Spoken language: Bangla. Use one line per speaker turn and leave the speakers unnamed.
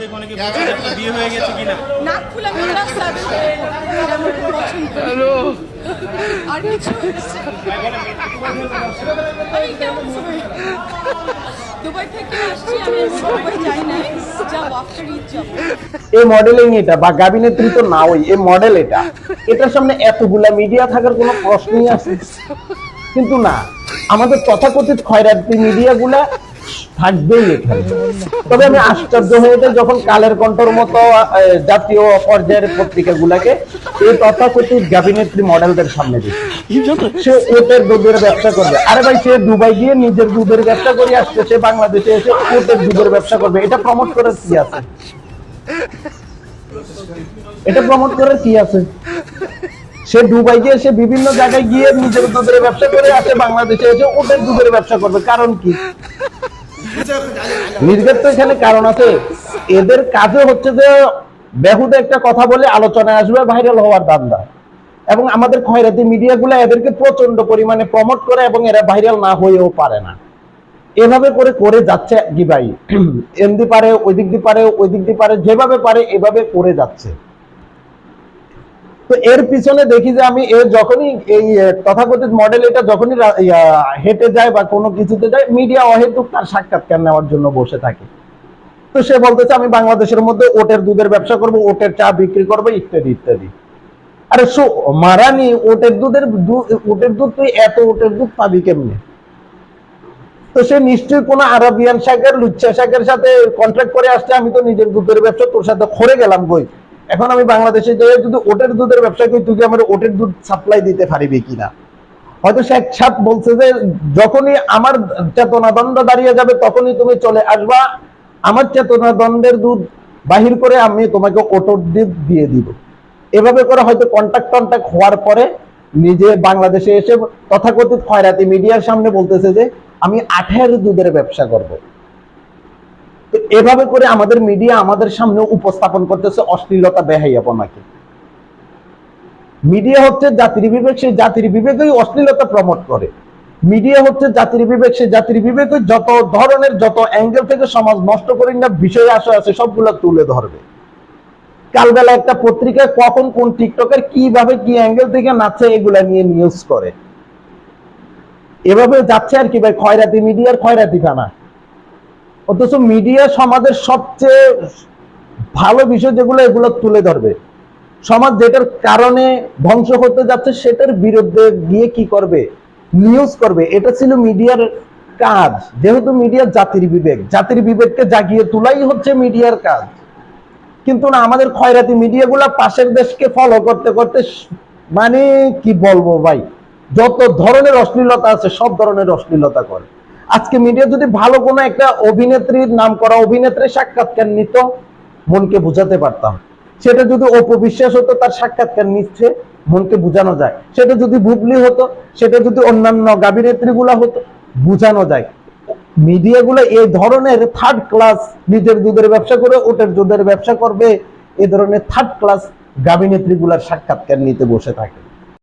দেখে অনেকে বলছে আপনার বিয়ে হয়ে গেছে কিনা।
নাক ফুলে মিনা সাবি এটা আমার খুব পছন্দ আর কিছু আমি কেমন sorry। দুবাই থেকে আসছি আমি দুবাই যাই নাই। যাব আফটার ঈদ যাব।
এই মডেলিং এটা বা গাবিনেত্রী তো না ওই এই মডেল এটা। এটার সামনে এতগুলা মিডিয়া থাকার কোনো প্রশ্নই আছে কিন্তু না আমাদের তথাকথিত খয়রাতি মিডিয়া গুলা থাকবেই এখানে। তবে আমি আশ্চর্য হয়ে যাই যখন কালের কণ্ঠর মতো জাতীয় পর্যায়ের পত্রিকা গুলাকে এই তথাকথিত গাবিনেত্রী মডেলদের সামনে দিচ্ছে সে ওটের দুধের ব্যবসা করবে। আরে ভাই, সে দুবাই গিয়ে নিজের দুধের ব্যবসা করে আসছে, সে বাংলাদেশে এসে ওটের দুধের ব্যবসা করবে। এটা প্রমোট করার কি আছে? এটা প্রমোট করার কি আছে? সে দুবাই গিয়ে সে বিভিন্ন জায়গায় গিয়ে নিজের দুধের ব্যবসা করে আসে, বাংলাদেশে এসে ওটের দুধের ব্যবসা করবে। কারণ কি? নিজের তো এখানে কারণ আছে। এদের কাজে হচ্ছে যে বেহুদে একটা কথা বলে আলোচনায় আসবে ভাইরাল হওয়ার দান্দা এবং আমাদের খয়রাতি মিডিয়াগুলো এদেরকে প্রচণ্ড পরিমাণে প্রমোট করে এবং এরা ভাইরাল না হয়েও পারে না। এভাবে করে করে যাচ্ছে কি ভাই। এমদি পারে, ওই দিক দিয়ে পারে, ওই দিক দিয়ে পারে, যেভাবে পারে এভাবে করে যাচ্ছে। তো এর পিছনে দেখি যে আমি এর যখনই এই তথাকথিত মডেল এটা যখনই হেঁটে যায় বা কোনো কিছুতে যায় মিডিয়া অহেতুক তার সাক্ষাৎকার নেওয়ার জন্য বসে থাকে। তো সে বলতেছে, আমি বাংলাদেশের মধ্যে ওটের দুধের ব্যবসা করব, ওটের চা বিক্রি করব, ইত্যাদি ইত্যাদি। আরে শো, মারানি, ওটের দুধের ওটের দুধ তুই এত ওটের দুধ পাবি কেমনে? তো সে নিশ্চয়ই কোনো আরবিয়ান শাকের লুচ্ছা শাকের সাথে কন্ট্রাক্ট করে আসছে, আমি তো নিজের দুধের ব্যবসা, তোর সাথে খরে গেলাম বই এখন আমি বাংলাদেশে যেয়ে যদি ওটের দুধের ব্যবসা করি, তুই আমার ওটের দুধ সাপ্লাই দিতে পারিবি কিনা? হয়তো সে এক ছাপ বলছে যে, যখনই আমার চেতনা দণ্ড দাঁড়িয়ে যাবে, তখনই তুমি চলে আসবা। আমার চেতনা দণ্ডের দুধ বাহির করে আমি তোমাকে ওটর দুধ দিয়ে দিব। এভাবে করে হয়তো কন্ট্যাক্ট টন্ট্যাক্ট হওয়ার পরে নিজে বাংলাদেশে এসে তথাকথিত খয়রাতি মিডিয়ার সামনে বলতেছে যে, আমি আঠের দুধের ব্যবসা করব। এভাবে করে আমাদের মিডিয়া আমাদের সামনে উপস্থাপন করতেছে, অশ্লীলতা বেহাইয়াপনাকে মিডিয়া হচ্ছে জাতির বিবেক, সেই জাতির বিবেকই অশ্লীলতা প্রমোট করে। মিডিয়া হচ্ছে জাতির বিবেক, সেই জাতির বিবেকই যত ধরনের, যত অ্যাঙ্গেল থেকে সমাজ নষ্ট করি না, বিষয় আসে আছে, সবগুলো তুলে ধরবে। কালবেলা একটা পত্রিকায় কখন কোন টিকটকের কীভাবে কি অ্যাঙ্গেল থেকে নাচে এগুলা নিয়ে নিউজ করে। এভাবে যাচ্ছে আর কি ভাই, খয়রাতি মিডিয়ার খয়রাতি খানা অথচ মিডিয়া সমাজের সবচেয়ে ভালো বিষয় যেগুলো, এগুলো তুলে ধরবে। সমাজ যেটার কারণে ধ্বংস হতে যাচ্ছে, সেটার বিরুদ্ধে গিয়ে কি করবে? নিউজ করবে। এটা ছিল মিডিয়ার কাজ। যেহেতু মিডিয়া জাতির বিবেক, জাতির বিবেককে জাগিয়ে তোলাই হচ্ছে মিডিয়ার কাজ। কিন্তু না, আমাদের খয়রাতি মিডিয়াগুলা পাশের দেশকে ফলো করতে করতে মানে কি বলব ভাই? যত ধরনের অশ্লীলতা আছে, সব ধরনের অশ্লীলতা করে। আজকে মিডিয়া যদি ভালো কোনো একটা অভিনেত্রীর নাম করা অভিনেত্রীর সাক্ষাৎকার নিত, মনকে বুঝাতে পারতাম। সেটা যদি অপবিশ্বাস হতো, তার সাক্ষাৎকার নিচ্ছে, মনকে বোঝানো যায়। সেটা যদি বুবলি হতো, সেটা যদি অন্যান্য গাবিনেত্রী গুলা হতো, বোঝানো যায়। মিডিয়াগুলো এই ধরনের থার্ড ক্লাস নিজের দুধের ব্যবসা করে, ওটের দুধের ব্যবসা করবে, এ ধরনের থার্ড ক্লাস গাবিনেত্রী গুলার সাক্ষাৎকার নিতে বসে থাকে।